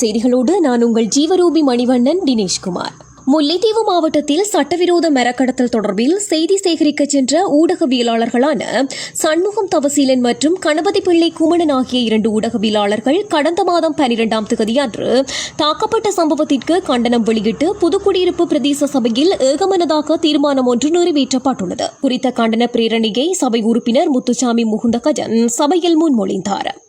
செய்திகளோடு நான் உங்கள் ஜீவரூபி மணிவண்ணன் தினேஷ்குமார். முல்லைத்தீவு மாவட்டத்தில் சட்டவிரோத மரக்கடத்தல் தொடர்பில் செய்தி சேகரிக்க சென்ற ஊடகவியலாளர்களான சண்முகம் தவசீலன் மற்றும் கணபதி பிள்ளை குமணன் ஆகிய இரண்டு ஊடகவியலாளர்கள் கடந்த மாதம் பனிரெண்டாம் தேதியன்று தாக்கப்பட்ட சம்பவத்திற்கு கண்டனம் வெளியிட்டு புதுக்குடியிருப்பு பிரதேச சபையில் ஏகமனதாக தீர்மானம் ஒன்று நிறைவேற்றப்பட்டுள்ளது. குறித்த கண்டன பிரேரணையை சபை உறுப்பினர் முத்துசாமி முகுந்த கஜன் சபையில் முன்மொழிந்தாா்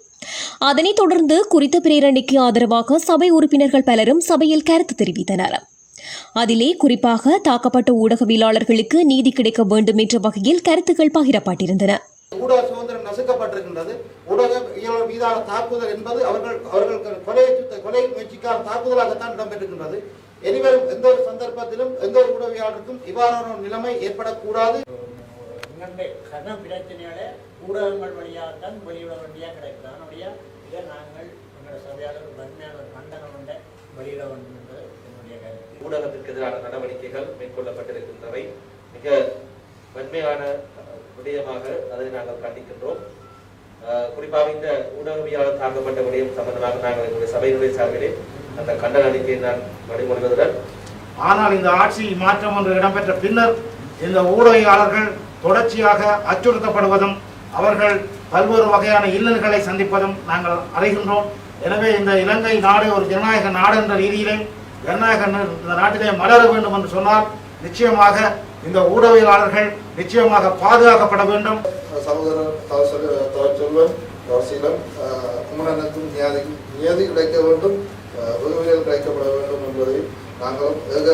அதனைத் தொடர்ந்து குறித்த பிரேரணைக்கு ஆதரவாக சபை உறுப்பினர்கள் பலரும் சபையில் கருத்து தெரிவித்தனர். அதிலே குறிப்பாக தாக்கப்பட்ட ஊடகவியலாளர்களுக்கு நீதி கிடைக்க வேண்டும் என்ற வகையில் கருத்துக்கள் பகிரப்பட்டிருந்தன. ஊடக சுதந்திரம் நசுக்கப்பட்டிருக்கின்றது. ஊடகவியலாளர் மீதான தாக்குதல் என்பது அவர்கள் அவர்கள் கொலை கொலை முயற்சிக்கான தாக்குதலாகத்தான் இடம்பெற்றிருக்கின்றது. இனிவரும் எந்த ஒரு சந்தர்ப்பத்திலும் எந்த ஒரு ஊடகவியாளருக்கும் இவ்வாறான நிலைமை ஏற்படக்கூடாது. எங்களுடைய கன பிரச்சனையால ஊடகங்கள் வழியாகத்தான் வெளியிட வேண்டியா கிடைக்குது. அதனுடைய இதை நாங்கள் எங்களுடைய சபையாளர் வன்மையான ஒரு கண்டனம் கொண்ட வெளியிட வேண்டும் என்பது என்னுடைய கருத்து. ஊடகத்திற்கு எதிரான நடவடிக்கைகள் மேற்கொள்ளப்பட்டிருக்கின்றவை. மிக வன்மையான விடயமாக அதை நாங்கள் கண்டிக்கின்றோம் குறிப்பாக இந்த ஊடகவியலாளர் தாக்கப்பட்ட விடயம் சம்பந்தமாக நாங்கள் எங்களுடைய சபையினுடைய சார்பிலே அந்த கண்டன அறிக்கையை நான் வழிமொழிவதுடன் ஆனால் இந்த ஆட்சி மாற்றம் ஒன்று இடம்பெற்ற பின்னர் இந்த ஊடகவியலாளர்கள் தொடர்ச்சியாக அச்சுறுத்தப்படுவதும் அவர்கள் பல்வேறு வகையான இல்லல்களை சந்திப்பதும் நாங்கள் அறிகின்றோம் எனவே இந்த இலங்கை நாடு ஒரு ஜனநாயக நாடு என்ற ரீதியிலே ஜனநாயக இந்த நாட்டிலே மலர வேண்டும் என்று சொன்னால் நிச்சயமாக இந்த ஊடகவியலாளர்கள் நிச்சயமாக பாதுகாக்கப்பட வேண்டும். சகோதரர் தவசல் தவச்செல்வன் குமரனுக்கும் நியதி கிடைக்க வேண்டும் உதவிகள் கிடைக்கப்பட வேண்டும் என்பதை நாங்கள் ஏக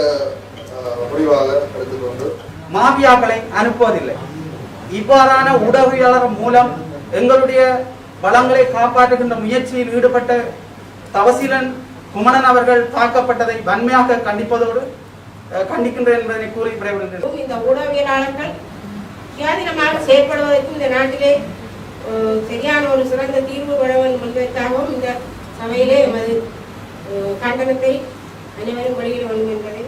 முடிவாக எடுத்துக்கொண்டு மாபியாக்களை அனுப்புவதில்லை. இவ்வாறான ஊடகவியலாளர் மூலம் எங்களுடைய வளங்களை காப்பாற்றுகின்ற முயற்சியில் ஈடுபட்ட தவசீலன் குமணன் அவர்கள் தாக்கப்பட்டதை வன்மையாக கண்டிப்பதோடு கண்டிக்கின்றேன் என்பதனை கூறி விடைபெறுகிறேன் இந்த ஊடகவியலாளர்கள் சுயாதீனமாக செயற்படுவதற்கும் இந்த நாட்டிலே சரியான ஒரு சிறந்த தீர்வு பெற வேண்டும் இந்த சபையிலே எமது கண்டனத்தை அனைவரும் வெளியிட வேண்டும் என்பதை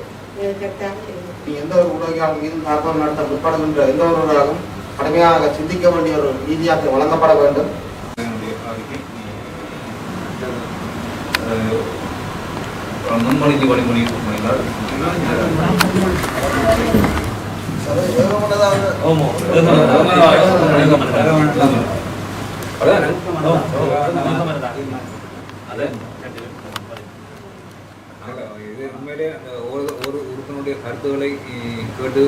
கருத்தாக கருத்தாக தெரிவிக்கிறேன் எந்த ஒரு ஊடகவியலாளர் மீது தாக்குதல் நடத்த முற்படுகின்ற எந்த ஒருவராகவும் கடுமையாக சிந்திக்க வேண்டிய ஒரு நீதியாக வழங்கப்பட வேண்டும். முன்மொழிந்து வழிமொழி இது உண்மையிலே அந்த ஒரு ஒரு உறுப்பினருடைய கருத்துக்களை கேட்டு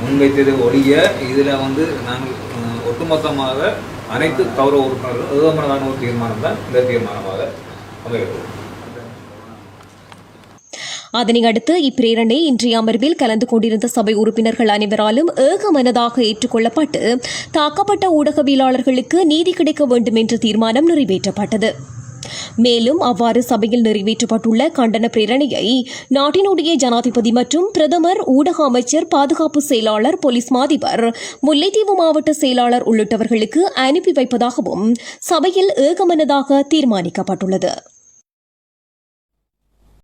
முன்வைத்தது ஒழிய இதில் வந்து நாங்கள் ஒட்டுமொத்தமாக அனைத்து கௌரவ உறுப்பினர்கள் ஏகமனதான ஒரு தீர்மானம் தான் இந்த தீர்மானமாக அமைகிறது. அதனையடுத்து இப்பிரேரணை இன்றைய அமர்வில் கலந்து கொண்டிருந்த சபை உறுப்பினர்கள் அனைவராலும் ஏகமனதாக ஏற்றுக்கொள்ளப்பட்டு தாக்கப்பட்ட ஊடகவியலாளர்களுக்கு நீதி கிடைக்க வேண்டும் என்ற தீர்மானம் நிறைவேற்றப்பட்டது. மேலும் அவ்வாறு சபையில் நிறைவேற்றப்பட்டுள்ள கண்டன பிரேரணையை நாட்டினுடைய ஜனாதிபதி மற்றும் பிரதமர் ஊடக அமைச்சர் பாதுகாப்பு செயலாளர் போலீஸ் மாதிபர் முல்லைத்தீவு மாவட்ட செயலாளர் உள்ளிட்டவர்களுக்கு அனுப்பி வைப்பதாகவும் சபையில் ஏகமனதாக தீர்மானிக்கப்பட்டுள்ளது.